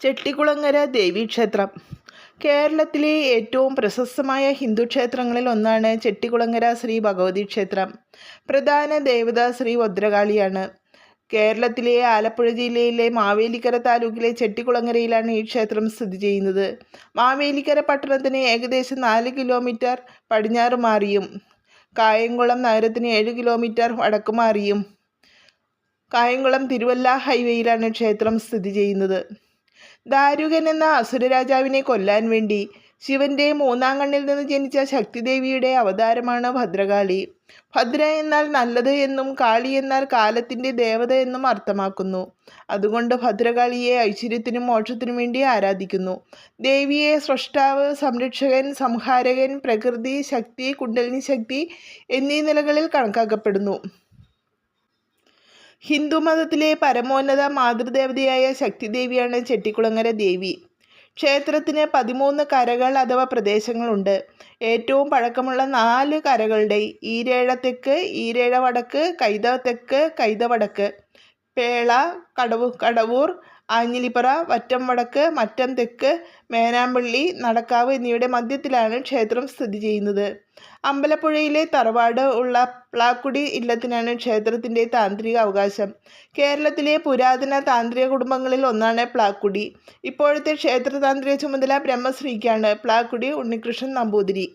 ചെട്ടികുളങ്ങര ദേവീക്ഷേത്രം. കേരളത്തിലെ ഏറ്റവും പ്രശസ്തമായ ഹിന്ദു ക്ഷേത്രങ്ങളിൽ ഒന്നാണ് ചെട്ടികുളങ്ങര ശ്രീ ഭഗവതി ക്ഷേത്രം. പ്രധാന ദേവത ശ്രീ ഭദ്രകാളിയാണ്. കേരളത്തിലെ ആലപ്പുഴ ജില്ലയിലെ മാവേലിക്കര താലൂക്കിലെ ചെട്ടികുളങ്ങരയിലാണ് ഈ ക്ഷേത്രം സ്ഥിതി ചെയ്യുന്നത്. മാവേലിക്കര പട്ടണത്തിന് ഏകദേശം നാല് കിലോമീറ്റർ പടിഞ്ഞാറ് മാറിയും. കായംകുളം നഗരത്തിന് ഏഴ് കിലോമീറ്റർ വടക്ക് മാറിയും. കായംകുളം തിരുവല്ല ഹൈവേയിലാണ് ക്ഷേത്രം സ്ഥിതി ചെയ്യുന്നത്. ദാരുകൻ എന്ന അസുരരാജാവിനെ കൊല്ലാൻ വേണ്ടി ശിവന്റെ മൂന്നാം കണ്ണിൽ നിന്ന് ജനിച്ച ശക്തിദേവിയുടെ അവതാരമാണ് ഭദ്രകാളി. ഭദ്ര എന്നാൽ നല്ലത് എന്നും കാളി എന്നാൽ കാലത്തിന്റെ ദേവത എന്നും അർത്ഥമാക്കുന്നു. അതുകൊണ്ട് ഭദ്രകാളിയെ ഐശ്വര്യത്തിനും മോക്ഷത്തിനും വേണ്ടി ആരാധിക്കുന്നു. ദേവിയെ സൃഷ്ടാവ് സംരക്ഷകൻ സംഹാരകൻ പ്രകൃതി ശക്തി കുണ്ടലിനി ശക്തി എന്നീ നിലകളിൽ കണക്കാക്കപ്പെടുന്നു. ഹിന്ദുമതത്തിലെ പരമോന്നത മാതൃദേവതയായ ശക്തിദേവിയാണ് ചെട്ടിക്കുളങ്ങര ദേവി. ക്ഷേത്രത്തിന് പതിമൂന്ന് കരകൾ അഥവാ പ്രദേശങ്ങളുണ്ട്. ഏറ്റവും പഴക്കമുള്ള നാല് കരകളുടെ ഈരേഴ തെക്ക് ഈരേഴ വടക്ക് കൈത തെക്ക് പേള കടവു കടവൂർ ആഞ്ഞിലിപ്പറ വറ്റം വടക്ക് മറ്റം തെക്ക് മേനാമ്പള്ളി നടക്കാവ് എന്നിവയുടെ മധ്യത്തിലാണ് ക്ഷേത്രം സ്ഥിതി ചെയ്യുന്നത്. അമ്പലപ്പുഴയിലെ തറവാട് ഉള്ള പ്ലാക്കുടി ഇല്ലത്തിനാണ് ക്ഷേത്രത്തിന്റെ താന്ത്രിക അവകാശം. കേരളത്തിലെ പുരാതന താന്ത്രിക കുടുംബങ്ങളിൽ ഒന്നാണ് പ്ലാക്കുടി. ഇപ്പോഴത്തെ ക്ഷേത്ര താന്ത്രിക ചുമതല ബ്രഹ്മശ്രീക്കാണ്. പ്ലാക്കുടി ഉണ്ണികൃഷ്ണൻ നമ്പൂതിരി.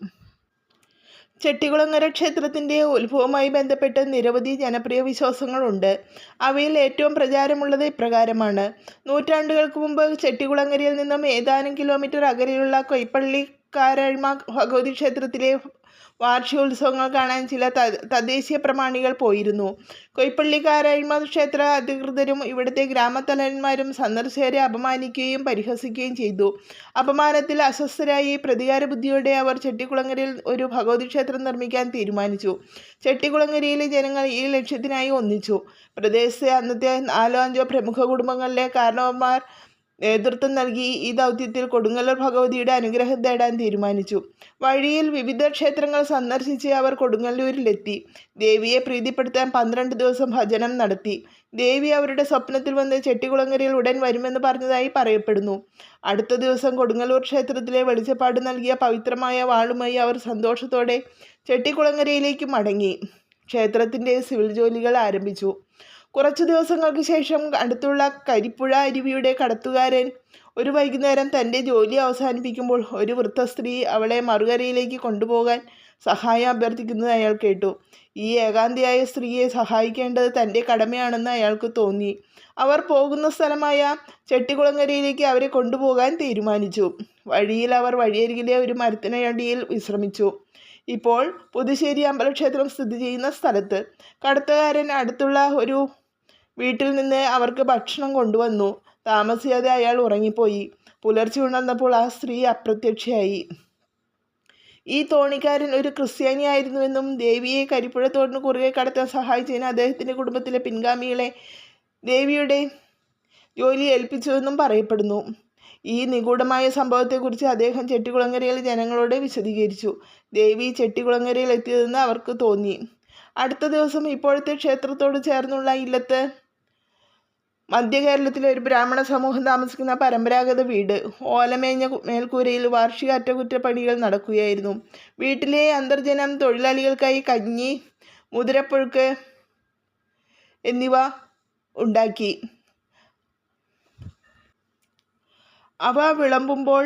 ചെട്ടികുളങ്ങര ക്ഷേത്രത്തിന്റെ ഉത്ഭവവുമായി ബന്ധപ്പെട്ട് നിരവധി ജനപ്രിയ വിശ്വാസങ്ങളുണ്ട്. അവയിൽ ഏറ്റവും പ്രചാരമുള്ളത് ഇപ്രകാരമാണ്. നൂറ്റാണ്ടുകൾക്ക് മുമ്പ് ചെട്ടികുളങ്ങരയിൽ നിന്നും ഏതാനും കിലോമീറ്റർ അകലെയുള്ള കൊയ്പ്പള്ളി കാരഴ്മ ഭഗവതി ക്ഷേത്രത്തിലെ വാർഷികോത്സവങ്ങൾ കാണാൻ ചില തദ്ദേശീയ പ്രമാണികൾ പോയിരുന്നു. കൊയ്പ്പള്ളിക്കാരായ്മ ക്ഷേത്ര അധികൃതരും ഇവിടുത്തെ ഗ്രാമത്തലവന്മാരും സന്ദർശകരെ അപമാനിക്കുകയും പരിഹസിക്കുകയും ചെയ്തു. അപമാനത്തിൽ അസ്വസ്ഥരായി പ്രതികാര ബുദ്ധിയോടെ അവർ ചെട്ടിക്കുളങ്ങരയിൽ ഒരു ഭഗവതി ക്ഷേത്രം നിർമ്മിക്കാൻ തീരുമാനിച്ചു. ചെട്ടിക്കുളങ്ങരയിലെ ജനങ്ങൾ ഈ ലക്ഷ്യത്തിനായി ഒന്നിച്ചു. പ്രദേശത്തെ അന്നത്തെ നാലോ അഞ്ചോ പ്രമുഖ കുടുംബങ്ങളിലെ കാരണവന്മാർ നേതൃത്വം നൽകി ഈ ദൗത്യത്തിൽ കൊടുങ്ങല്ലൂർ ഭഗവതിയുടെ അനുഗ്രഹം തേടാൻ തീരുമാനിച്ചു. വഴിയിൽ വിവിധ ക്ഷേത്രങ്ങൾ സന്ദർശിച്ച് അവർ കൊടുങ്ങല്ലൂരിലെത്തി. ദേവിയെ പ്രീതിപ്പെടുത്താൻ പന്ത്രണ്ട് ദിവസം ഭജനം നടത്തി. ദേവി അവരുടെ സ്വപ്നത്തിൽ വന്ന് ചെട്ടികുളങ്ങരയിൽ ഉടൻ വരുമെന്ന് പറഞ്ഞതായി പറയപ്പെടുന്നു. അടുത്ത ദിവസം കൊടുങ്ങല്ലൂർ ക്ഷേത്രത്തിലെ വെളിച്ചപ്പാട് നൽകിയ പവിത്രമായ വാളുമായി അവർ സന്തോഷത്തോടെ ചെട്ടികുളങ്ങരയിലേക്ക് മടങ്ങി. ക്ഷേത്രത്തിന്റെ സിവിൽ ജോലികൾ ആരംഭിച്ചു. കുറച്ചു ദിവസങ്ങൾക്ക് ശേഷം അടുത്തുള്ള കരിപ്പുഴ അരുവിയുടെ കടത്തുകാരൻ ഒരു വൈകുന്നേരം തന്റെ ജോലി അവസാനിപ്പിക്കുമ്പോൾ ഒരു വൃദ്ധ സ്ത്രീ അവളെ മറുകരയിലേക്ക് കൊണ്ടുപോകാൻ സഹായം അഭ്യർത്ഥിക്കുന്നത് അയാൾ കേട്ടു. ഈ ഏകാന്തിയായ സ്ത്രീയെ സഹായിക്കേണ്ടത് തന്റെ കടമയാണെന്ന് അയാൾക്ക് തോന്നി. അവർ പോകുന്ന സ്ഥലമായ ചെട്ടികുളങ്ങരയിലേക്ക് അവരെ കൊണ്ടുപോകാൻ തീരുമാനിച്ചു. വഴിയിൽ അവർ വഴിയരികിലെ ഒരു മരത്തിനടിയിൽ വിശ്രമിച്ചു. ഇപ്പോൾ പുതുശ്ശേരി അമ്പലക്ഷേത്രം സ്ഥിതി ചെയ്യുന്ന സ്ഥലത്ത് കടത്തുകാരൻ അടുത്തുള്ള ഒരു വീട്ടിൽ നിന്ന് അവർക്ക് ഭക്ഷണം കൊണ്ടുവന്നു. താമസിയാതെ അയാൾ ഉറങ്ങിപ്പോയി. പുലർച്ചെ ഉണർന്നപ്പോൾ ആ സ്ത്രീ അപ്രത്യക്ഷയായി. ഈ തോണിക്കാരൻ ഒരു ക്രിസ്ത്യാനിയായിരുന്നുവെന്നും ദേവിയെ കരിപ്പുഴ തോടിന് കുറുകെ കടത്താൻ സഹായിച്ചതിന് അദ്ദേഹത്തിന്റെ കുടുംബത്തിലെ പിൻഗാമികളെ ദേവിയുടെ ജോലി ഏൽപ്പിച്ചുവെന്നും പറയപ്പെടുന്നു. ഈ നിഗൂഢമായ സംഭവത്തെക്കുറിച്ച് അദ്ദേഹം ചെട്ടികുളങ്ങരയിലെ ജനങ്ങളോട് വിശദീകരിച്ചു. ദേവി ചെട്ടികുളങ്ങരയിൽ എത്തിയതെന്ന് അവർക്ക് തോന്നി. അടുത്ത ദിവസം ഇപ്പോഴത്തെ ക്ഷേത്രത്തോട് ചേർന്നുള്ള ഇല്ലത്ത് മധ്യ കേരളത്തിലെ ഒരു ബ്രാഹ്മണ സമൂഹം താമസിക്കുന്ന പരമ്പരാഗത വീട്. ഓലമേഞ്ഞ മേൽക്കൂരയിൽ വാർഷിക അറ്റകുറ്റപ്പണികൾ നടക്കുകയായിരുന്നു. വീട്ടിലെ അന്തർജനം തൊഴിലാളികൾക്കായി കഞ്ഞി മുതിരപ്പുഴുക്ക് എന്നിവ ഉണ്ടാക്കി. അവ വിളമ്പുമ്പോൾ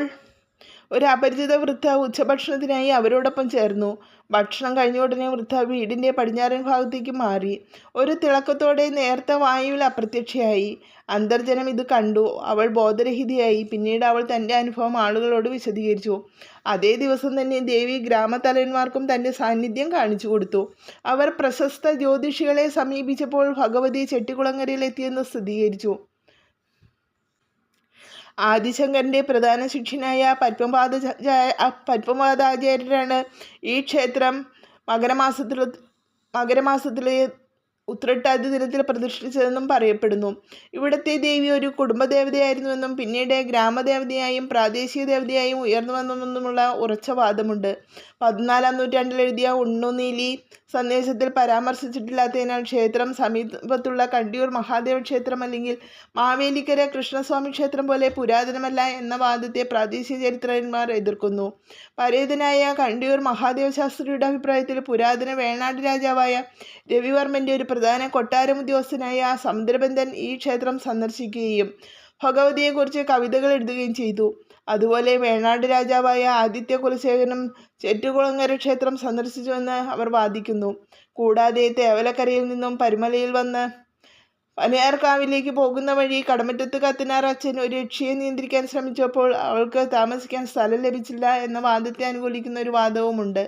ഒരു അപരിചിത വൃദ്ധ ഉച്ചഭക്ഷണത്തിനായി അവരോടൊപ്പം ചേർന്നു. ഭക്ഷണം കഴിഞ്ഞ ഉടനെ വൃദ്ധ വീടിന്റെ പടിഞ്ഞാറൻ ഭാഗത്തേക്ക് മാറി. ഒരു തിളക്കത്തോടെ നേർത്ത വായുവിൽ അപ്രത്യക്ഷയായി. അന്തർജനം ഇത് കണ്ടു. അവൾ ബോധരഹിതയായി. പിന്നീട് അവൾ തന്റെ അനുഭവം ആളുകളോട് വിശദീകരിച്ചു. അതേ ദിവസം തന്നെ ദേവി ഗ്രാമത്തലവന്മാർക്കും തന്റെ സാന്നിധ്യം കാണിച്ചു കൊടുത്തു. അവർ പ്രശസ്ത ജ്യോതിഷികളെ സമീപിച്ചപ്പോൾ ഭഗവതി ചെട്ടിക്കുളങ്ങരയിലെത്തിയെന്ന് സ്ഥിരീകരിച്ചു. ആദിശങ്കരന്റെ പ്രധാന ശിഷ്യനായ പത്മപാദ പത്മപാദാചാര്യരാണ് ഈ ക്ഷേത്രം മകരമാസത്തിൽ മകരമാസത്തിലെ ഉത്രട്ടാതി ദിനത്തിൽ പ്രതിഷ്ഠിച്ചതെന്നും പറയപ്പെടുന്നു. ഇവിടുത്തെ ദേവി ഒരു കുടുംബദേവതയായിരുന്നുവെന്നും പിന്നീട് ഗ്രാമദേവതയായും പ്രാദേശിക ദേവതയായും ഉയർന്നു വന്നുവെന്നുമുള്ള ഉറച്ച വാദമുണ്ട്. പതിനാലാം നൂറ്റാണ്ടിൽ എഴുതിയ ഉണ്ണുനീലി സന്ദേശത്തിൽ പരാമർശിച്ചിട്ടില്ലാത്തതിനാൽ ക്ഷേത്രം സമീപത്തുള്ള കണ്ടിയൂർ മഹാദേവ ക്ഷേത്രം അല്ലെങ്കിൽ മാവേലിക്കര കൃഷ്ണസ്വാമി ക്ഷേത്രം പോലെ പുരാതനമല്ല എന്ന വാദത്തെ പ്രാദേശിക ചരിത്രന്മാർ എതിർക്കുന്നു. പരേതനായ കണ്ടിയൂർ മഹാദേവ ശാസ്ത്രിയുടെ അഭിപ്രായത്തിൽ പുരാതന വേണാട് രാജാവായ രവിവർമ്മന്റെ ഒരു പ്രധാന കൊട്ടാരം ഉദ്യോഗസ്ഥനായ സമുദ്രബന്ധൻ ഈ ക്ഷേത്രം സന്ദർശിക്കുകയും ഭഗവതിയെക്കുറിച്ച് കവിതകൾ എഴുതുകയും ചെയ്തു. അതുപോലെ വേണാട് രാജാവായ ആദിത്യ കുലശേഖരനും ചെറ്റുകുളങ്ങര ക്ഷേത്രം സന്ദർശിച്ചുവെന്ന് അവർ വാദിക്കുന്നു. കൂടാതെ തേവലക്കരയിൽ നിന്നും പരുമലയിൽ വന്ന് പനയാർക്കാവിലേക്ക് പോകുന്ന വഴി കടമറ്റത്ത് കത്തിനാർ അച്ഛൻ ഒരു രക്ഷയെ നിയന്ത്രിക്കാൻ ശ്രമിച്ചപ്പോൾ അവൾക്ക് താമസിക്കാൻ സ്ഥലം ലഭിച്ചില്ല എന്ന വാദത്തെ അനുകൂലിക്കുന്ന ഒരു വാദവുമുണ്ട്.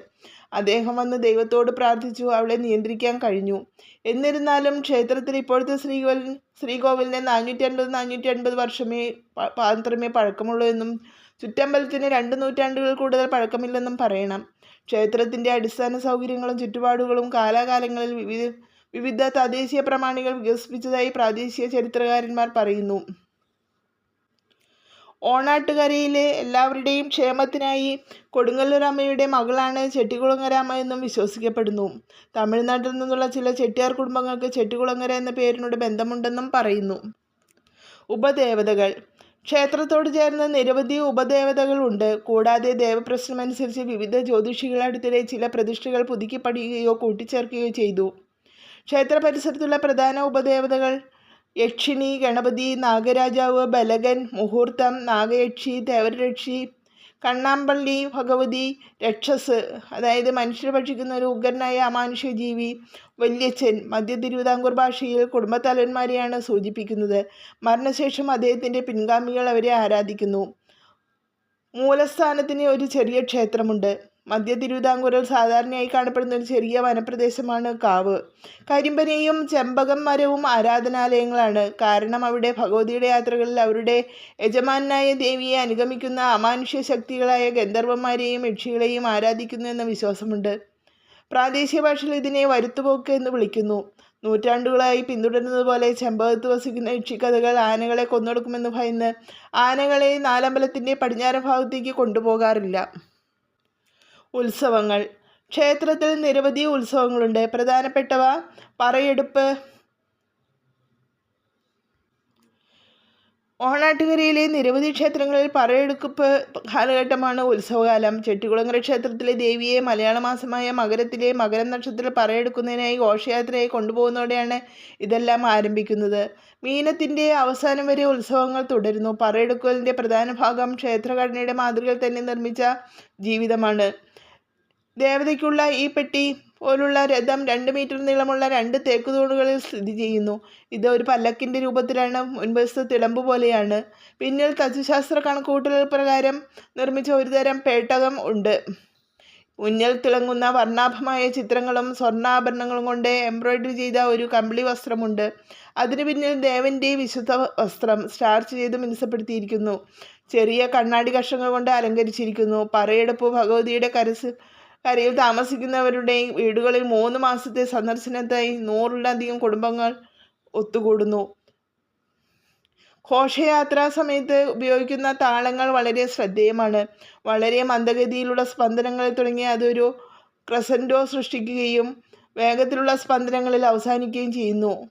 അദ്ദേഹം വന്ന് ദൈവത്തോട് പ്രാർത്ഥിച്ചു അവളെ നിയന്ത്രിക്കാൻ കഴിഞ്ഞു. എന്നിരുന്നാലും ക്ഷേത്രത്തിൽ ഇപ്പോഴത്തെ ശ്രീകോവിൽ ശ്രീകോവിലിന് നാനൂറ്റി അൻപത് നാനൂറ്റി അൻപത് വർഷമേ മാത്രമേ പഴക്കമുള്ളൂ എന്നും ചുറ്റമ്പലത്തിന് രണ്ട് നൂറ്റാണ്ടുകൾ കൂടുതൽ പഴക്കമില്ലെന്നും പറയണം. ക്ഷേത്രത്തിന്റെ അടിസ്ഥാന സൗകര്യങ്ങളും ചുറ്റുപാടുകളും കാലാകാലങ്ങളിൽ വിവിധ വിവിധ തദ്ദേശീയ പ്രമാണികൾ വികസിപ്പിച്ചതായി പ്രാദേശിക ചരിത്രകാരന്മാർ പറയുന്നു. ഓണാട്ടുകരയിലെ എല്ലാവരുടെയും ക്ഷേമത്തിനായി കൊടുങ്ങല്ലൂർ അമ്മയുടെ മകളാണ് ചെട്ടികുളങ്ങരമ്മ എന്നും വിശ്വസിക്കപ്പെടുന്നു. തമിഴ്നാട്ടിൽ നിന്നുള്ള ചില ചെട്ടിയാർ കുടുംബങ്ങൾക്ക് ചെട്ടികുളങ്ങര എന്ന പേരിനോട് ബന്ധമുണ്ടെന്നും പറയുന്നു. ഉപദേവതകൾ. ക്ഷേത്രത്തോട് ചേർന്ന് നിരവധി ഉപദേവതകളുണ്ട്. കൂടാതെ ദേവപ്രശ്നമനുസരിച്ച് വിവിധ ജ്യോതിഷികളടുത്തിടെ ചില പ്രതിഷ്ഠകൾ പുതുക്കിപ്പടിയുകയോ കൂട്ടിച്ചേർക്കുകയോ ചെയ്തു. ക്ഷേത്ര പരിസരത്തുള്ള പ്രധാന ഉപദേവതകൾ യക്ഷിണി ഗണപതി നാഗരാജാവ് ബലകൻ മുഹൂർത്തം നാഗയക്ഷി ദേവരക്ഷി കണ്ണാമ്പള്ളി ഭഗവതി രക്ഷസ്. അതായത് മനുഷ്യരെ ഭക്ഷിക്കുന്ന ഒരു ഉഗ്രനായ അമാനുഷ്യ ജീവി വല്യച്ഛൻ മധ്യ തിരുവിതാംകൂർ ഭാഷയിൽ കുടുംബത്തലവന്മാരെയാണ് സൂചിപ്പിക്കുന്നത്. മരണശേഷം അദ്ദേഹത്തിന്റെ പിൻഗാമികൾ അവരെ ആരാധിക്കുന്നു. മൂലസ്ഥാനത്തിന് ഒരു ചെറിയ ക്ഷേത്രമുണ്ട്. മധ്യ തിരുവിതാംകൂറിൽ സാധാരണയായി കാണപ്പെടുന്ന ഒരു ചെറിയ വനപ്രദേശമാണ് കാവ്. കരിമ്പനയും ചെമ്പകം മരവും ആരാധനാലയങ്ങളാണ്. കാരണം അവിടെ ഭഗവതിയുടെ യാത്രകളിൽ അവരുടെ യജമാനായ ദേവിയെ അനുഗമിക്കുന്ന അമാനുഷ്യ ശക്തികളായ ഗന്ധർവന്മാരെയും യക്ഷികളെയും ആരാധിക്കുന്നു എന്ന വിശ്വാസമുണ്ട്. പ്രാദേശിക ഭാഷയിൽ ഇതിനെ വരുത്തുപോക്ക് എന്ന് വിളിക്കുന്നു. നൂറ്റാണ്ടുകളായി പിന്തുടരുന്നതുപോലെ ചെമ്പകത്ത് വസിക്കുന്ന യക്ഷിക്കഥകൾ ആനകളെ കൊന്നൊടുക്കുമെന്ന് ഭയന്ന് ആനകളെ നാലമ്പലത്തിന്റെ പടിഞ്ഞാറൻ ഭാഗത്തേക്ക് കൊണ്ടുപോകാറില്ല. ഉത്സവങ്ങൾ. ക്ഷേത്രത്തിൽ നിരവധി ഉത്സവങ്ങളുണ്ട്. പ്രധാനപ്പെട്ടവ പറയെടുപ്പ്. ഓണാട്ടുകരയിലെ നിരവധി ക്ഷേത്രങ്ങളിൽ പറയെടുക്കപ്പ് കാലഘട്ടമാണ് ഉത്സവകാലം. ചെട്ടികുളങ്ങര ക്ഷേത്രത്തിലെ ദേവിയെ മലയാള മാസമായ മകരത്തിലെ മകരം നക്ഷത്രത്തിൽ പറയെടുക്കുന്നതിനായി ഘോഷയാത്രയെ കൊണ്ടുപോകുന്നതോടെയാണ് ഇതെല്ലാം ആരംഭിക്കുന്നത്. മീനത്തിന്റെ അവസാനം വരെ ഉത്സവങ്ങൾ തുടരുന്നു. പറയെടുക്കലിന്റെ പ്രധാന ഭാഗം ക്ഷേത്രഘടനയുടെ മാതൃകയിൽ തന്നെ നിർമ്മിച്ച ജീവിതമാണ്. ദേവതയ്ക്കുള്ള ഈ പെട്ടി പോലുള്ള രഥം രണ്ട് മീറ്റർ നീളമുള്ള രണ്ട് തേക്കുതൂണുകളിൽ സ്ഥിതി ചെയ്യുന്നു. ഇത് ഒരു പല്ലക്കിന്റെ രൂപത്തിലാണ് മുൻവശത്ത് തിളമ്പ് പോലെയാണ്. പിന്നിൽ തച്ചുശാസ്ത്ര കണക്കൂട്ടൽ പ്രകാരം നിർമ്മിച്ച ഒരുതരം പേട്ടകം ഉണ്ട്. മുന്നിൽ തിളങ്ങുന്ന വർണാഭമായ ചിത്രങ്ങളും സ്വർണാഭരണങ്ങളും കൊണ്ട് എംബ്രോയിഡറി ചെയ്ത ഒരു കമ്പിളി വസ്ത്രമുണ്ട്. അതിനു പിന്നിൽ ദേവന്റെ വിശുദ്ധ വസ്ത്രം സ്റ്റാർച്ച് ചെയ്ത് മിനുസപ്പെടുത്തിയിരിക്കുന്നു. ചെറിയ കണ്ണാടി കഷ്ണങ്ങൾ കൊണ്ട് അലങ്കരിച്ചിരിക്കുന്നു. പറയെടുപ്പ് ഭഗവതിയുടെ കരസ് കരയിൽ താമസിക്കുന്നവരുടെയും വീടുകളിൽ മൂന്ന് മാസത്തെ സന്ദർശനത്തായി നൂറിലധികം കുടുംബങ്ങൾ ഒത്തുകൂടുന്നു. ഘോഷയാത്രാ സമയത്ത് ഉപയോഗിക്കുന്ന താളങ്ങൾ വളരെ ശ്രദ്ധേയമാണ്. വളരെ മന്ദഗതിയിലുള്ള സ്പന്ദനങ്ങളിൽ തുടങ്ങി അതൊരു ക്രസൻഡോ സൃഷ്ടിക്കുകയും വേഗത്തിലുള്ള സ്പന്ദനങ്ങളിൽ അവസാനിക്കുകയും ചെയ്യുന്നു.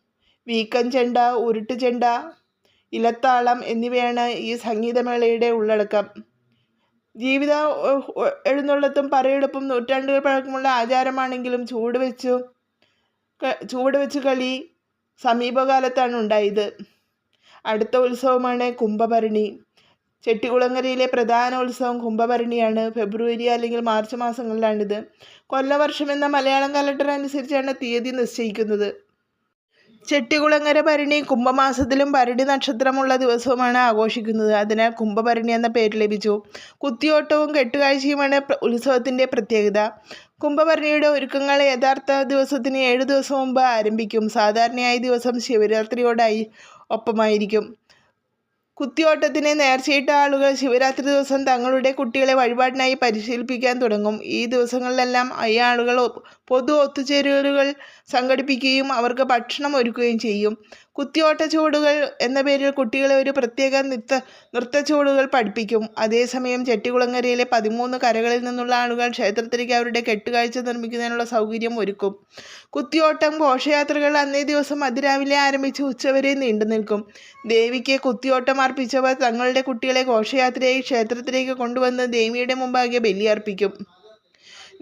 വീക്കൻ ചെണ്ട ഉരുട്ട് ചെണ്ട ഇലത്താളം എന്നിവയാണ് ഈ സംഗീതമേളയുടെ ഉള്ളടക്കം. ജീവിത എഴുന്നള്ളത്തും പറയെടുപ്പും നൂറ്റാണ്ടുകൾ പഴക്കമുള്ള ആചാരമാണെങ്കിലും ചൂട് വെച്ചു ചൂട് വെച്ച് കളി സമീപകാലത്താണ് ഉണ്ടായത്. അടുത്ത ഉത്സവമാണ് കുംഭഭരണി. ചെട്ടികുളങ്ങരയിലെ പ്രധാന ഉത്സവം കുംഭഭരണിയാണ്. ഫെബ്രുവരി അല്ലെങ്കിൽ മാർച്ച് മാസങ്ങളിലാണിത്. കൊല്ലവർഷം എന്ന മലയാളം കലണ്ടർ അനുസരിച്ചാണ് തീയതി നിശ്ചയിക്കുന്നത്. ചെട്ടികുളങ്ങര ഭരണി കുംഭമാസത്തിലും ഭരണി നക്ഷത്രമുള്ള ദിവസവുമാണ് ആഘോഷിക്കുന്നത്. അതിനാൽ കുംഭഭരണി എന്ന പേര് ലഭിച്ചു. കുത്തിയോട്ടവും കെട്ടുകാഴ്ചയുമാണ് ഉത്സവത്തിന്റെ പ്രത്യേകത. കുംഭഭരണിയുടെ ഒരുക്കങ്ങൾ യഥാർത്ഥ ദിവസത്തിന് ഏഴ് ദിവസം മുമ്പ് ആരംഭിക്കും. സാധാരണയായി ദിവസം ശിവരാത്രിയോടായി ഒപ്പമായിരിക്കും. കുത്തിയോട്ടത്തിന് നേർച്ചയിട്ട ആളുകൾ ശിവരാത്രി ദിവസം തങ്ങളുടെ കുട്ടികളെ വഴിപാടിനായി പരിശീലിപ്പിക്കാൻ തുടങ്ങും. ഈ ദിവസങ്ങളിലെല്ലാം ഈ ആളുകൾ പൊതു ഒത്തുചേരലുകൾ സംഘടിപ്പിക്കുകയും അവർക്ക് ഭക്ഷണം ഒരുക്കുകയും ചെയ്യും. കുത്തിയോട്ട ചുവടുകൾ എന്ന പേരിൽ കുട്ടികളെ ഒരു പ്രത്യേക നൃത്ത നൃത്ത ചുവടുകൾ പഠിപ്പിക്കും. അതേസമയം ചെട്ടികുളങ്ങരയിലെ പതിമൂന്ന് കരകളിൽ നിന്നുള്ള ആളുകൾ ക്ഷേത്രത്തിലേക്ക് അവരുടെ കെട്ടുകാഴ്ച നിർമ്മിക്കുന്നതിനുള്ള സൗകര്യം ഒരുക്കും. കുത്തിയോട്ടം ഘോഷയാത്രകൾ അന്നേ ദിവസം അതിരാവിലെ ആരംഭിച്ച് ഉച്ചവരെ നീണ്ടു നിൽക്കും. ദേവിക്ക് കുത്തിയോട്ടം അർപ്പിച്ചവർ തങ്ങളുടെ കുട്ടികളെ ഘോഷയാത്രയായി ക്ഷേത്രത്തിലേക്ക് കൊണ്ടുവന്ന് ദേവിയുടെ മുമ്പാകെ ബലിയർപ്പിക്കും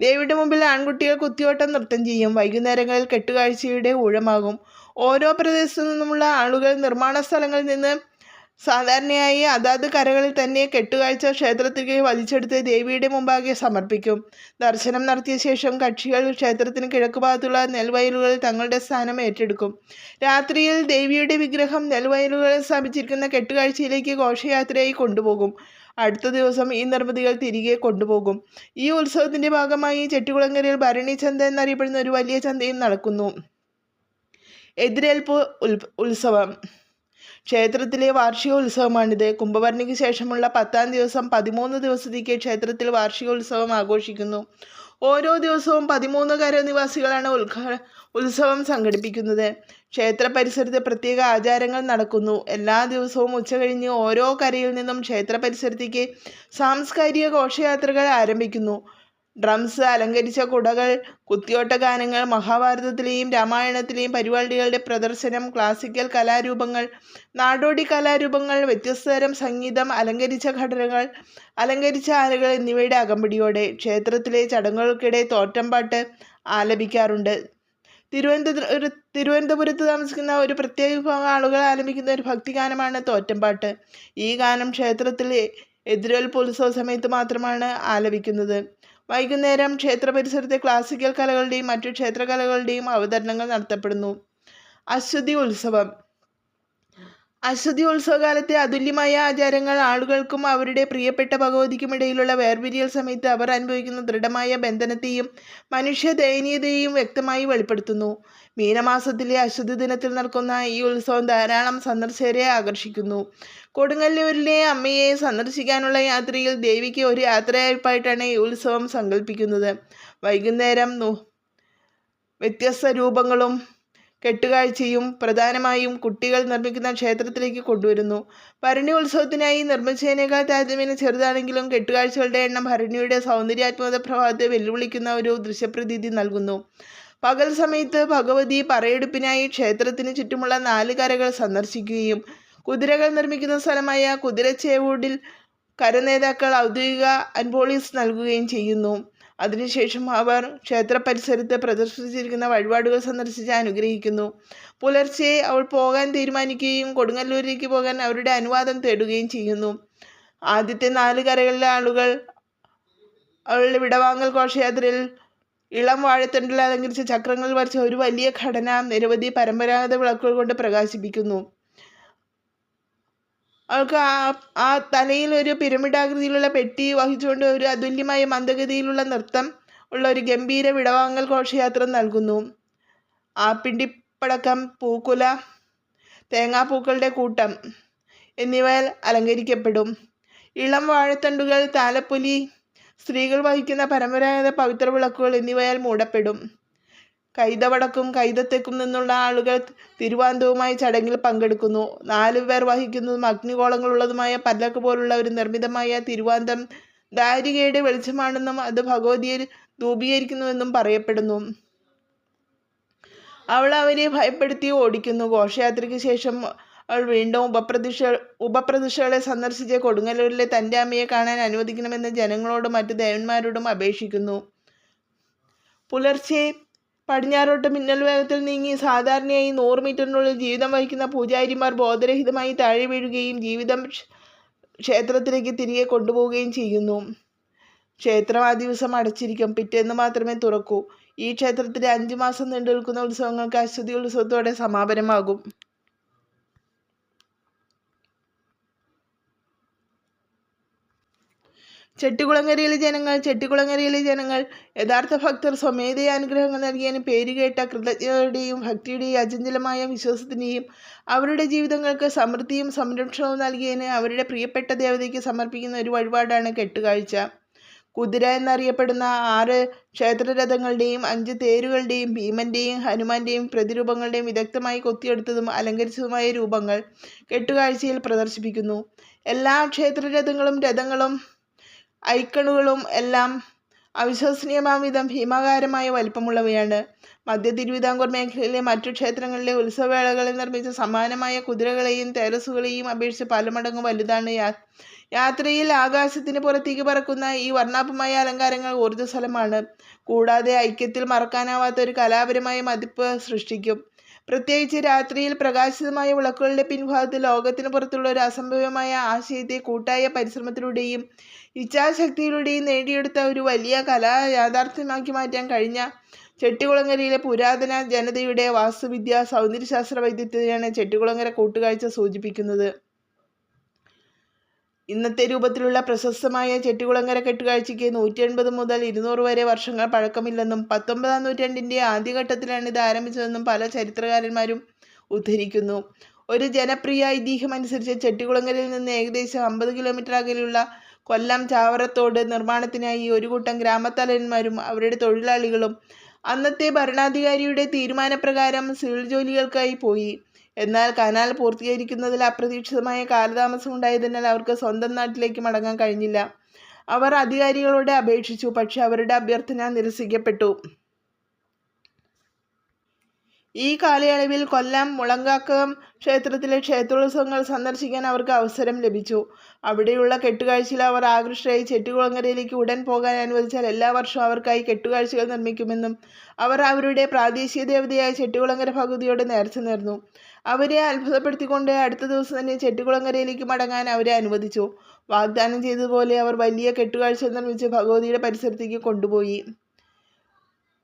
ദേവിയുടെ മുമ്പിൽ ആൺകുട്ടികൾ കുത്തിയോട്ടം നൃത്തം ചെയ്യും. വൈകുന്നേരങ്ങളിൽ കെട്ടുകാഴ്ചയുടെ ഊഴമാകും. ഓരോ പ്രദേശത്തു നിന്നുമുള്ള ആളുകൾ നിർമ്മാണ സ്ഥലങ്ങളിൽ നിന്ന് സാധാരണയായി അതാത് കരകളിൽ തന്നെ കെട്ടുകാഴ്ച ക്ഷേത്രത്തിലേക്ക് വലിച്ചെടുത്ത് ദേവിയുടെ മുമ്പാകെ സമർപ്പിക്കും. ദർശനം നടത്തിയ ശേഷം കക്ഷികൾ ക്ഷേത്രത്തിന് കിഴക്കുഭാഗത്തുള്ള നെൽവയലുകളിൽ തങ്ങളുടെ സ്ഥാനം ഏറ്റെടുക്കും. രാത്രിയിൽ ദേവിയുടെ വിഗ്രഹം നെൽവയലുകളിൽ സ്ഥാപിച്ചിരിക്കുന്ന കെട്ടുകാഴ്ചയിലേക്ക് ഘോഷയാത്രയായി കൊണ്ടുപോകും. അടുത്ത ദിവസം ഈ നിർമ്മിതികൾ തിരികെ കൊണ്ടുപോകും. ഈ ഉത്സവത്തിന്റെ ഭാഗമായി ചെട്ടികുളങ്ങരയിൽ ഭരണി ചന്ത എന്നറിയപ്പെടുന്ന ഒരു വലിയ ചന്തയും നടക്കുന്നു. എതിരേൽപ്പ് ഉത്സവം. ക്ഷേത്രത്തിലെ വാർഷികോത്സവമാണിത്. കുംഭവർണിക്ക് ശേഷമുള്ള പത്താം ദിവസം പതിമൂന്ന് ദിവസത്തേക്ക് ക്ഷേത്രത്തിൽ വാർഷികോത്സവം ആഘോഷിക്കുന്നു. ഓരോ ദിവസവും പതിമൂന്ന് കര നിവാസികളാണ് ഉദ്ഘാ ഉത്സവം സംഘടിപ്പിക്കുന്നത്. ക്ഷേത്ര പരിസരത്ത് പ്രത്യേക ആചാരങ്ങൾ നടക്കുന്നു. എല്ലാ ദിവസവും ഉച്ചകഴിഞ്ഞ് ഓരോ കരയിൽ നിന്നും ക്ഷേത്ര പരിസരത്തേക്ക് സാംസ്കാരിക ഘോഷയാത്രകൾ ആരംഭിക്കുന്നു. ഡ്രംസ് അലങ്കരിച്ച കുടകൾ കുത്തിയോട്ട ഗാനങ്ങൾ മഹാഭാരതത്തിലെയും രാമായണത്തിലെയും പരിപാടികളുടെ പ്രദർശനം ക്ലാസിക്കൽ കലാരൂപങ്ങൾ നാടോടി കലാരൂപങ്ങൾ വ്യത്യസ്തതരം സംഗീതം അലങ്കരിച്ച ഘടനകൾ അലങ്കരിച്ച ആനകൾ എന്നിവയുടെ അകമ്പടിയോടെ ക്ഷേത്രത്തിലെ ചടങ്ങുകൾക്കിടെ തോറ്റംപാട്ട് ആലപിക്കാറുണ്ട്. തിരുവനന്തപുരം തിരുവനന്തപുരത്ത് താമസിക്കുന്ന ഒരു പ്രത്യേക വിഭാഗം ആളുകൾ ആലപിക്കുന്ന ഒരു ഭക്തിഗാനമാണ് തോറ്റംപാട്ട് ഈ ഗാനം ക്ഷേത്രത്തിലെ എതിരേൽപ്പ് ഉത്സവ സമയത്ത് മാത്രമാണ് ആലപിക്കുന്നത്. വൈകുന്നേരം ക്ഷേത്ര പരിസരത്തെ ക്ലാസിക്കൽ കലകളുടെയും മറ്റു ക്ഷേത്രകലകളുടെയും അവതരണങ്ങൾ നടത്തപ്പെടുന്നു. അശ്വതി ഉത്സവം. അശ്വതി ഉത്സവകാലത്തെ അതുല്യമായ ആചാരങ്ങൾ ആളുകൾക്കും അവരുടെ പ്രിയപ്പെട്ട ഭഗവതിക്കും ഇടയിലുള്ള വേർപിരിയൽ സമയത്ത് അവർ അനുഭവിക്കുന്ന ദൃഢമായ ബന്ധനത്തെയും മനുഷ്യ ദയനീയതയെയും വ്യക്തമായി വെളിപ്പെടുത്തുന്നു. മീനമാസത്തിലെ അശ്വതി ദിനത്തിൽ നടക്കുന്ന ഈ ഉത്സവം ധാരാളം സന്ദർശകരെ ആകർഷിക്കുന്നു. കൊടുങ്ങല്ലൂരിലെ അമ്മയെ സന്ദർശിക്കാനുള്ള യാത്രയിൽ ദേവിക്ക് ഒരു യാത്രയയപ്പായിട്ടാണ് ഈ ഉത്സവം സങ്കല്പിക്കുന്നത് വൈകുന്നേരം വ്യത്യസ്ത രൂപങ്ങളും കെട്ടുകാഴ്ചയും പ്രധാനമായും കുട്ടികൾ നിർമ്മിക്കുന്ന ക്ഷേത്രത്തിലേക്ക് കൊണ്ടുവരുന്നു. ഭരണി ഉത്സവത്തിനായി നിർമ്മിച്ചതിനേക്കാൾ താരതമ്യേന ചെറുതാണെങ്കിലും കെട്ടുകാഴ്ചകളുടെ എണ്ണം ഭരണിയുടെ സൗന്ദര്യാത്മക പ്രഭാവത്തെ വെല്ലുവിളിക്കുന്ന ഒരു ദൃശ്യപ്രതീതി നൽകുന്നു. പകൽ സമയത്ത് ഭഗവതി പറയെടുപ്പിനായി ക്ഷേത്രത്തിന് ചുറ്റുമുള്ള നാല് കരകൾ സന്ദർശിക്കുകയും കുതിരകൾ നിർമ്മിക്കുന്ന സ്ഥലമായ കുതിരച്ചേവൂടിൽ കരനേതാക്കൾ ഔദ്യോഗിക അൻപോളീസ് നൽകുകയും ചെയ്യുന്നു. അതിനുശേഷം അവർ ക്ഷേത്ര പരിസരത്ത് പ്രദർശിപ്പിച്ചിരിക്കുന്ന വഴിപാടുകൾ സന്ദർശിച്ച് അനുഗ്രഹിക്കുന്നു. പുലർച്ചെ അവൾ പോകാൻ തീരുമാനിക്കുകയും കൊടുങ്ങല്ലൂരിലേക്ക് പോകാൻ അവരുടെ അനുവാദം തേടുകയും ചെയ്യുന്നു. ആദ്യത്തെ നാല് കരകളിലെ ആളുകൾ അവളുടെ വിടവാങ്ങൽ ഘോഷയാത്രയിൽ ഇളം വാഴത്തണ്ടിൽ അലങ്കരിച്ച ചക്രങ്ങൾ വരച്ച ഒരു വലിയ ഘടന നിരവധി പരമ്പരാഗത വിളക്കുകൾ കൊണ്ട് പ്രകാശിപ്പിക്കുന്നു. അവൾക്ക് ആ ആ തലയിൽ ഒരു പിരമിഡാകൃതിയിലുള്ള പെട്ടി വഹിച്ചുകൊണ്ട് ഒരു അതുല്യമായ മന്ദഗതിയിലുള്ള നൃത്തം ഉള്ള ഒരു ഗംഭീര വിടവാങ്ങൽ ഘോഷയാത്ര നൽകുന്നു. ആ പിണ്ടിപ്പടക്കം പൂക്കുല തേങ്ങാപ്പൂക്കളുടെ കൂട്ടം എന്നിവ അലങ്കരിക്കപ്പെടും. ഇളം വാഴത്തണ്ടുകൾ താലപ്പൊലി സ്ത്രീകൾ വഹിക്കുന്ന പരമ്പരാഗത പവിത്ര വിളക്കുകൾ എന്നിവയാൽ മൂടപ്പെടും. കൈതവടക്കും കൈതത്തേക്കും നിന്നുള്ള ആളുകൾ തിരുവാന്തവുമായി ചടങ്ങിൽ പങ്കെടുക്കുന്നു. നാലു പേർ വഹിക്കുന്നതും അഗ്നികോളങ്ങളുള്ളതുമായ പല്ലക്ക് പോലുള്ള ഒരു നിർമ്മിതമായ തിരുവാന്തം ദാരികയുടെ വെളിച്ചമാണെന്നും അത് ഭഗവതിയിൽ ധൂപീകരിക്കുന്നുവെന്നും പറയപ്പെടുന്നു. അവൾ അവരെ ഭയപ്പെടുത്തി ഓടിക്കുന്നു. ഘോഷയാത്രയ്ക്ക് ശേഷം അവൾ വീണ്ടും ഉപപ്രതിഷ ഉപപ്രതിഷകളെ സന്ദർശിച്ച് കൊടുങ്ങല്ലൂരിലെ തന്റെ അമ്മയെ കാണാൻ അനുവദിക്കണമെന്ന് ജനങ്ങളോടും മറ്റു ദേവന്മാരോടും അപേക്ഷിക്കുന്നു. പുലർച്ചെ പടിഞ്ഞാറോട്ട് മിന്നൽ വേഗത്തിൽ നീങ്ങി സാധാരണയായി നൂറ് മീറ്ററിനുള്ളിൽ ജീവിതം വഹിക്കുന്ന പൂജാരിമാർ ബോധരഹിതമായി താഴെ വീഴുകയും ജീവിതം ക്ഷേത്രത്തിലേക്ക് തിരികെ കൊണ്ടുപോവുകയും ചെയ്യുന്നു. ക്ഷേത്രം ആ ദിവസം അടച്ചിരിക്കും. പിറ്റേന്ന് മാത്രമേ തുറക്കൂ. ഈ ക്ഷേത്രത്തിലെ അഞ്ചു മാസം നീണ്ടു നിൽക്കുന്ന ഉത്സവങ്ങൾക്ക് അശ്വതി ഉത്സവത്തോടെ സമാപനമാകും. ചെട്ടികുളങ്ങരയിലെ ജനങ്ങൾ ചെട്ടികുളങ്ങരയിലെ ജനങ്ങൾ യഥാർത്ഥ ഭക്തർ സ്വമേധയാ അനുഗ്രഹങ്ങൾ നൽകിയതിന് പേരുകേട്ട കൃതജ്ഞതയുടെയും ഭക്തിയുടെയും അചഞ്ചലമായ വിശ്വാസത്തിന്റെയും അവരുടെ ജീവിതങ്ങൾക്ക് സമൃദ്ധിയും സംരക്ഷണവും നൽകിയതിന് അവരുടെ പ്രിയപ്പെട്ട ദേവതയ്ക്ക് സമർപ്പിക്കുന്ന ഒരു വഴിപാടാണ് കെട്ടുകാഴ്ച. കുതിര എന്നറിയപ്പെടുന്ന ആറ് ക്ഷേത്രരഥങ്ങളുടെയും അഞ്ച് തേരുകളുടെയും ഭീമന്റെയും ഹനുമാന്റെയും പ്രതിരൂപങ്ങളുടെയും വിദഗ്ധമായി കൊത്തിയെടുത്തതും അലങ്കരിച്ചതുമായ രൂപങ്ങൾ കെട്ടുകാഴ്ചയിൽ പ്രദർശിപ്പിക്കുന്നു. എല്ലാ ക്ഷേത്രരഥങ്ങളും രഥങ്ങളും ഐക്കണുകളും എല്ലാം അവിശ്വസനീയമാം വിധം ഭീമാകാരമായ വലിപ്പമുള്ളവയാണ്. മധ്യ തിരുവിതാംകൂർ മേഖലയിലെ മറ്റു ക്ഷേത്രങ്ങളിലെ ഉത്സവവേളകളിൽ നിർമ്മിച്ച സമാനമായ കുതിരകളെയും തേരസുകളെയും അപേക്ഷിച്ച് പല മടങ്ങ് വലുതാണ് യാ യാത്രയിൽ ആകാശത്തിന് പുറത്തേക്ക് പറക്കുന്ന ഈ വർണാഭമായ അലങ്കാരങ്ങൾ ഊർജസ്വലമാണ്. കൂടാതെ ഐക്യത്തിൽ മറക്കാനാവാത്ത ഒരു കലാപരമായ മതിപ്പ് സൃഷ്ടിക്കും. പ്രത്യേകിച്ച് രാത്രിയിൽ പ്രകാശിതമായ വിളക്കുകളുടെ പിൻഭാഗത്ത് ലോകത്തിന് പുറത്തുള്ള ഒരു അസംഭവമായ ആശയത്തെ കൂട്ടായ പരിശ്രമത്തിലൂടെയും ഇച്ഛാശക്തിയിലൂടെയും നേടിയെടുത്ത ഒരു വലിയ കലാ യാഥാർത്ഥ്യമാക്കി മാറ്റാൻ കഴിഞ്ഞ ചെട്ടികുളങ്ങരയിലെ പുരാതന ജനതയുടെ വാസ്തുവിദ്യ സൗന്ദര്യശാസ്ത്ര വൈദ്യത്തെയാണ് ചെട്ടികുളങ്ങര കൂട്ടുകാഴ്ച സൂചിപ്പിക്കുന്നത്. ഇന്നത്തെ രൂപത്തിലുള്ള പ്രശസ്തമായ ചെട്ടികുളങ്ങര കെട്ടുകാഴ്ചയ്ക്ക് നൂറ്റി എൺപത് മുതൽ ഇരുന്നൂറ് വരെ വർഷങ്ങൾ പഴക്കമില്ലെന്നും പത്തൊമ്പതാം നൂറ്റാണ്ടിന്റെ ആദ്യഘട്ടത്തിലാണ് ഇത് ആരംഭിച്ചതെന്നും പല ചരിത്രകാരന്മാരും ഉദ്ധരിക്കുന്നു. ഒരു ജനപ്രിയ ഐതിഹ്യം അനുസരിച്ച് ചെട്ടികുളങ്ങരയിൽ നിന്ന് ഏകദേശം അമ്പത് കിലോമീറ്റർ അകലെയുള്ള കൊല്ലം ചാവറത്തോട് നിർമ്മാണത്തിനായി ഒരു കൂട്ടം ഗ്രാമത്തലവന്മാരും അവരുടെ തൊഴിലാളികളും അന്നത്തെ ഭരണാധികാരിയുടെ തീരുമാനപ്രകാരം സിവിൽ ജോലികൾക്കായി പോയി. എന്നാൽ കനാൽ പൂർത്തീകരിക്കുന്നതിൽ അപ്രതീക്ഷിതമായ കാലതാമസം ഉണ്ടായതിനാൽ അവർക്ക് സ്വന്തം നാട്ടിലേക്ക് മടങ്ങാൻ കഴിഞ്ഞില്ല. അവർ അധികാരികളോട് അപേക്ഷിച്ചു പക്ഷെ അവരുടെ അഭ്യർത്ഥന നിരസിക്കപ്പെട്ടു. ഈ കാലയളവിൽ കൊല്ലം മുളങ്കാക്കം ക്ഷേത്രത്തിലെ ക്ഷേത്രോത്സവങ്ങൾ സന്ദർശിക്കാൻ അവർക്ക് അവസരം ലഭിച്ചു. അവിടെയുള്ള കെട്ടുകാഴ്ചയിൽ അവർ ആകൃഷ്ടരായി ചെട്ടുകുളങ്ങരയിലേക്ക് ഉടൻ പോകാൻ അനുവദിച്ചാൽ എല്ലാ വർഷവും അവർക്കായി കെട്ടുകാഴ്ചകൾ നിർമ്മിക്കുമെന്നും അവർ അവരുടെ പ്രാദേശിക ദേവതയായ ചെട്ടുകുളങ്ങര ഭഗവതിയോട് നേർച്ച നേർന്നു. അവരെ അത്ഭുതപ്പെടുത്തിക്കൊണ്ട് അടുത്ത ദിവസം തന്നെ ചെട്ടികുളങ്ങരയിലേക്ക് മടങ്ങാൻ അവരെ അനുവദിച്ചു. വാഗ്ദാനം ചെയ്തതുപോലെ അവർ വലിയ കെട്ടുകാഴ്ച നിർമ്മിച്ച് ഭഗവതിയുടെ പരിസരത്തേക്ക് കൊണ്ടുപോയി.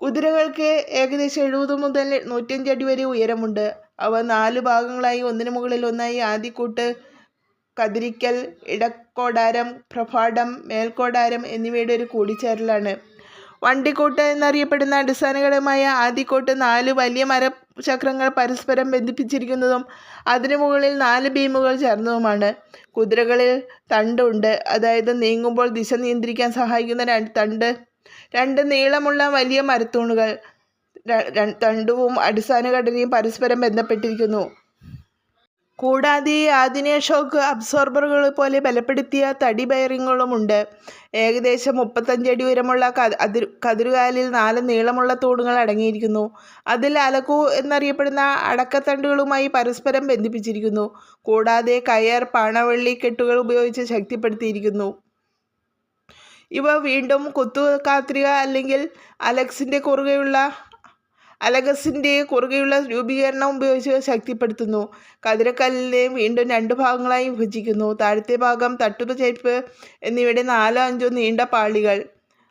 കുതിരകൾക്ക് ഏകദേശം എഴുപത് മുതൽ നൂറ്റഞ്ച് അടി വരെ ഉയരമുണ്ട്. അവ നാല് ഭാഗങ്ങളായി ഒന്നിനു മുകളിൽ ഒന്നായി ആദ്യക്കൂട്ട് കതിരിക്കൽ ഇടക്കോടാരം പ്രഭാടം മേൽക്കോടാരം എന്നിവയുടെ ഒരു കൂടിച്ചേരലാണ്. വണ്ടിക്കോട്ട് എന്നറിയപ്പെടുന്ന അടിസ്ഥാനകരമായ ആദ്യക്കോട്ട് നാല് വലിയ മരചക്രങ്ങൾ പരസ്പരം ബന്ധിപ്പിച്ചിരിക്കുന്നതും അതിനു മുകളിൽ നാല് ബീമുകൾ ചേർന്നതുമാണ്. കുതിരകളിൽ തണ്ടുണ്ട്. അതായത് നീങ്ങുമ്പോൾ ദിശ നിയന്ത്രിക്കാൻ സഹായിക്കുന്ന തണ്ട് രണ്ട് നീളമുള്ള വലിയ മരത്തൂണുകൾ തണ്ടുവും അടിസ്ഥാന ഘടനയും പരസ്പരം ബന്ധപ്പെട്ടിരിക്കുന്നു. കൂടാതെ ആധുനിക ഷോക്ക് അബ്സോർബറുകൾ പോലെ ബലപ്പെടുത്തിയ തടി ബെയറിങ്ങുകളുമുണ്ട് ഏകദേശം മുപ്പത്തഞ്ചടി ഉയരമുള്ള കതിർ കതിരുകാലിൽ നാല് നീളമുള്ള തൂണുകൾ അടങ്ങിയിരിക്കുന്നു. അതിൽ അലക്കു എന്നറിയപ്പെടുന്ന അടക്കത്തണ്ടുകളുമായി പരസ്പരം ബന്ധിപ്പിച്ചിരിക്കുന്നു. കൂടാതെ കയർ പണവള്ളി കെട്ടുകൾ ഉപയോഗിച്ച് ശക്തിപ്പെടുത്തിയിരിക്കുന്നു. ഇവ വീണ്ടും കുത്തുകാത്രിക അല്ലെങ്കിൽ അലക്സിന്റെ കുറുകെയുള്ള അലഗസിന്റെ കുറുകെയുള്ള രൂപീകരണം ഉപയോഗിച്ച് ശക്തിപ്പെടുത്തുന്നു. കതിരക്കല്ലിനെ വീണ്ടും രണ്ട് ഭാഗങ്ങളായി വിഭജിക്കുന്നു. താഴത്തെ ഭാഗം തട്ടുപ ചരിപ്പ് എന്നിവയുടെ നാലോ അഞ്ചോ നീണ്ട പാളികൾ.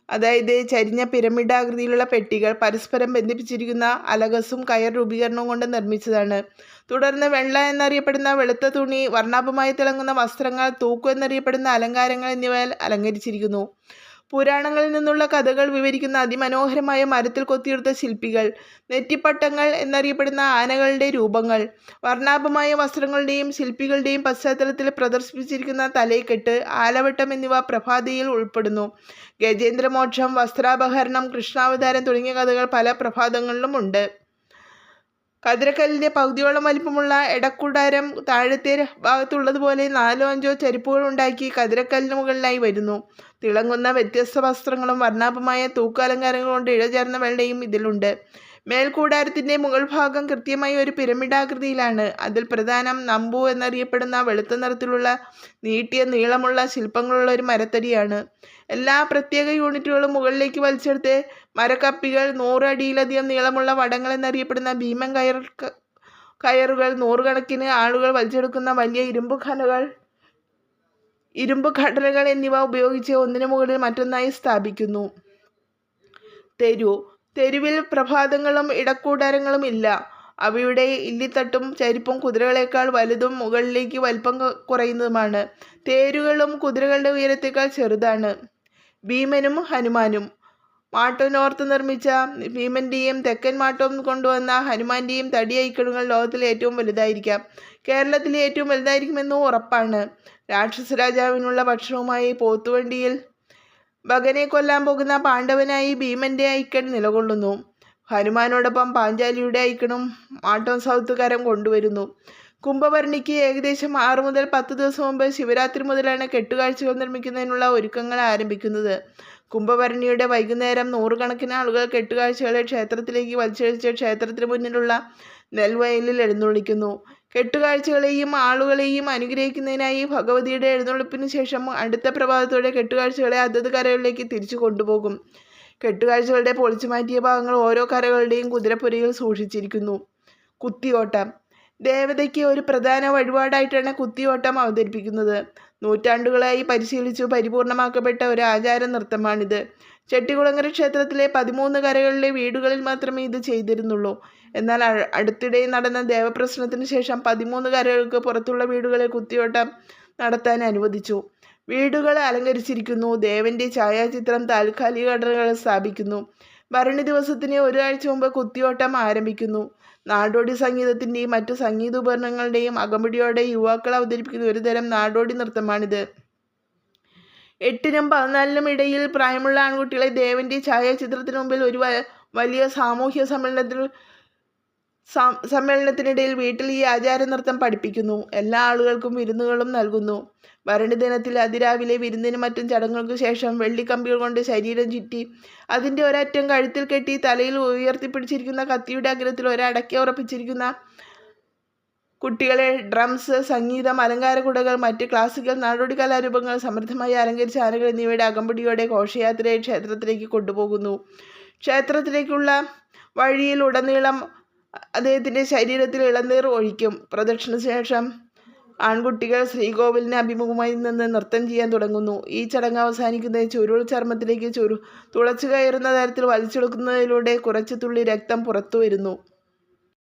അതായത് ചരിഞ്ഞ പിരമിഡാകൃതിയിലുള്ള പെട്ടികൾ പരസ്പരം ബന്ധിപ്പിച്ചിരിക്കുന്ന അലഗസും കയർ രൂപീകരണവും കൊണ്ട് നിർമ്മിച്ചതാണ്. തുടർന്ന് വെള്ള എന്നറിയപ്പെടുന്ന വെളുത്ത തുണി വർണാഭമായി തിളങ്ങുന്ന വസ്ത്രങ്ങൾ തൂക്കു എന്നറിയപ്പെടുന്ന അലങ്കാരങ്ങൾ എന്നിവ അലങ്കരിച്ചിരിക്കുന്നു. പുരാണങ്ങളിൽ നിന്നുള്ള കഥകൾ വിവരിക്കുന്ന അതിമനോഹരമായ മരത്തിൽ കൊത്തിയെടുത്ത ശില്പികൾ നെറ്റിപ്പട്ടങ്ങൾ എന്നറിയപ്പെടുന്ന ആനകളുടെ രൂപങ്ങൾ വർണാഭമായ വസ്ത്രങ്ങളുടെയും ശില്പികളുടെയും പശ്ചാത്തലത്തിൽ പ്രദർശിപ്പിച്ചിരിക്കുന്ന തലയ്ക്കെട്ട് ആലവട്ടം എന്നിവ പ്രഭാതിയിൽ ഉൾപ്പെടുന്നു. ഗജേന്ദ്രമോക്ഷം വസ്ത്രാപഹരണം കൃഷ്ണാവതാരം തുടങ്ങിയ കഥകൾ പല പ്രഭാതങ്ങളിലും ഉണ്ട്. കതിരക്കല്ലിന്റെ പകുതിയോളം വലിപ്പമുള്ള ഇടക്കൂടാരം താഴത്തെ ഭാഗത്തുള്ളതുപോലെ നാലോ അഞ്ചോ ചെരുപ്പുകൾ ഉണ്ടാക്കി കതിരക്കല്ലിന് മുകളിലായി വരുന്നു. തിളങ്ങുന്ന വ്യത്യസ്ത വസ്ത്രങ്ങളും വർണാഭമായ തൂക്കാലങ്കാരങ്ങളും കൊണ്ട് ഇഴചേർന്ന വെള്ളയും ഇതിലുണ്ട്. മേൽക്കൂടാരത്തിന്റെ മുകൾ ഭാഗം കൃത്യമായി ഒരു പിരമിഡാകൃതിയിലാണ്. അതിൽ പ്രധാനം നമ്പു എന്നറിയപ്പെടുന്ന വെളുത്ത നിറത്തിലുള്ള നീട്ടിയ നീളമുള്ള ശില്പങ്ങളുള്ള ഒരു മരത്തടിയാണ്. എല്ലാ പ്രത്യേക യൂണിറ്റുകളും മുകളിലേക്ക് വലിച്ചെടുത്ത് മരക്കപ്പികൾ നൂറടിയിലധികം നീളമുള്ള വടങ്ങൾ എന്നറിയപ്പെടുന്ന ഭീമൻ കയർ കയറുകൾ നൂറുകണക്കിന് ആളുകൾ വലിച്ചെടുക്കുന്ന വലിയ ഇരുമ്പ് ഖനകൾ ഇരുമ്പ് ഘടനകൾ എന്നിവ ഉപയോഗിച്ച് ഒന്നിനു മുകളിൽ മറ്റൊന്നായി സ്ഥാപിക്കുന്നു. തെരു. തെരുവിൽ പ്രഭാതങ്ങളും ഇടക്കൂടാരങ്ങളും ഇല്ല. അവയുടെ ഇല്ലിത്തട്ടും ചരിപ്പും കുതിരകളേക്കാൾ വലുതും മുകളിലേക്ക് വലിപ്പം കുറയുന്നതുമാണ്. തേരുകളും കുതിരകളുടെ ഉയരത്തേക്കാൾ ചെറുതാണ്. ഭീമനും ഹനുമാനും. മാട്ടോനോർത്ത് നിർമ്മിച്ച ഭീമന്റെയും തെക്കൻ മാട്ടോം കൊണ്ടുവന്ന ഹനുമാന്റെയും തടി ഐക്കണുകൾ ലോകത്തിലെ ഏറ്റവും വലുതായിരിക്കാം. കേരളത്തിലെ ഏറ്റവും വലുതായിരിക്കുമെന്നും ഉറപ്പാണ്. രാക്ഷസ രാജാവിനുള്ള ഭക്ഷണവുമായി പോത്തുവണ്ടിയിൽ ഭഗനെ കൊല്ലാൻ പോകുന്ന പാണ്ഡവനായി ഭീമന്റെ ഐക്കൺ നിലകൊള്ളുന്നു. ഹനുമാനോടൊപ്പം പാഞ്ചാലിയുടെ ഐക്കണും മാട്ടോം സൗത്തുകാരം കൊണ്ടുവരുന്നു. കുംഭഭരണിക്ക് ഏകദേശം ആറ് മുതൽ പത്ത് ദിവസം മുമ്പ് ശിവരാത്രി മുതലാണ് കെട്ടുകാഴ്ചകൾ നിർമ്മിക്കുന്നതിനുള്ള ഒരുക്കങ്ങൾ ആരംഭിക്കുന്നത്. കുംഭഭരണിയുടെ വൈകുന്നേരം നൂറുകണക്കിന് ആളുകൾ കെട്ടുകാഴ്ചകളെ ക്ഷേത്രത്തിലേക്ക് വലിച്ചഴിച്ച് ക്ഷേത്രത്തിന് മുന്നിലുള്ള നെൽവയലിൽ എഴുന്നള്ളിക്കുന്നു. കെട്ടുകാഴ്ചകളെയും ആളുകളെയും അനുഗ്രഹിക്കുന്നതിനായി ഭഗവതിയുടെ എഴുന്നള്ളിപ്പിന് ശേഷം അടുത്ത പ്രഭാതത്തോടെ കെട്ടുകാഴ്ചകളെ അതത് കരകളിലേക്ക് തിരിച്ചു കൊണ്ടുപോകും. കെട്ടുകാഴ്ചകളുടെ പൊളിച്ചു മാറ്റിയ ഭാഗങ്ങൾ ഓരോ കരകളുടെയും കുതിരപ്പുരയിൽ സൂക്ഷിച്ചിരിക്കുന്നു. കുത്തിയോട്ടം. ദേവതയ്ക്ക് ഒരു പ്രധാന വഴിപാടായിട്ടാണ് കുത്തിയോട്ടം അവതരിപ്പിക്കുന്നത്. നൂറ്റാണ്ടുകളായി പരിശീലിച്ചു പരിപൂർണമാക്കപ്പെട്ട ഒരു ആചാര നൃത്തമാണിത് ചെട്ടികുളങ്ങര ക്ഷേത്രത്തിലെ പതിമൂന്ന് കരകളിലെ വീടുകളിൽ മാത്രമേ ഇത് ചെയ്തിരുന്നുള്ളൂ. എന്നാൽ അടുത്തിടെ നടന്ന ദേവപ്രശ്നത്തിന് ശേഷം പതിമൂന്ന് കരകൾക്ക് പുറത്തുള്ള വീടുകളെ കുത്തിയോട്ടം നടത്താൻ അനുവദിച്ചു. വീടുകൾ അലങ്കരിച്ചിരിക്കുന്നു ദേവന്റെ ഛായാചിത്രം താൽക്കാലിക ഘടനകൾ സ്ഥാപിക്കുന്നു. ഭരണി ദിവസത്തിന് ഒരാഴ്ച മുമ്പ് കുത്തിയോട്ടം ആരംഭിക്കുന്നു. നാടോടി സംഗീതത്തിന്റെയും മറ്റു സംഗീത ഉപകരണങ്ങളുടെയും അകമ്പടിയോടെ യുവാക്കൾ അവതരിപ്പിക്കുന്ന ഒരുതരം നാടോടി നൃത്തമാണിത്. എട്ടിനും പതിനാലിനും ഇടയിൽ പ്രായമുള്ള ആൺകുട്ടികളെ ദേവന്റെ ഛായാചിത്രത്തിന് മുമ്പിൽ ഒരു വലിയ സാമൂഹ്യ സമ്മേളനത്തിൽ സമ്മേളനത്തിനിടയിൽ വീട്ടിൽ ഈ ആചാര നൃത്തം പഠിപ്പിക്കുന്നു. എല്ലാ ആളുകൾക്കും വിരുന്നുകളും നൽകുന്നു. ഭരണി ദിനത്തിൽ അതിരാവിലെ വിരുന്നിനും മറ്റും ചടങ്ങുകൾക്ക് ശേഷം വെള്ളിക്കമ്പികൾ കൊണ്ട് ശരീരം ചുറ്റി അതിന്റെ ഒരറ്റം കഴുത്തിൽ കെട്ടി തലയിൽ ഉയർത്തിപ്പിടിച്ചിരിക്കുന്ന കത്തിയുടെ അഗ്രത്തിൽ ഒരടക്കി ഉറപ്പിച്ചിരിക്കുന്ന കുട്ടികളെ ഡ്രംസ് സംഗീതം അലങ്കാരക്കുടകൾ മറ്റ് ക്ലാസിക്കൽ നാടോടി കലാരൂപങ്ങൾ സമൃദ്ധമായി അലങ്കരിച്ച ആനകൾ എന്നിവയുടെ അകമ്പടിയോടെ ഘോഷയാത്രയെ ക്ഷേത്രത്തിലേക്ക് കൊണ്ടുപോകുന്നു. ക്ഷേത്രത്തിലേക്കുള്ള വഴിയിൽ ഉടനീളം അദ്ദേഹത്തിന്റെ ശരീരത്തിൽ ഇളനീർ ഒഴിക്കും. പ്രദക്ഷിണ ശേഷം ആൺകുട്ടികൾ ശ്രീകോവിലിന് അഭിമുഖമായി നിന്ന് നൃത്തം ചെയ്യാൻ തുടങ്ങുന്നു. ഈ ചടങ്ങ് അവസാനിക്കുന്നത് ചുരുൾ ചർമ്മത്തിലേക്ക് ചുരു തുളച്ചു കയറുന്ന തരത്തിൽ വലിച്ചെടുക്കുന്നതിലൂടെ കുറച്ച് തുള്ളി രക്തം പുറത്തു വരുന്നു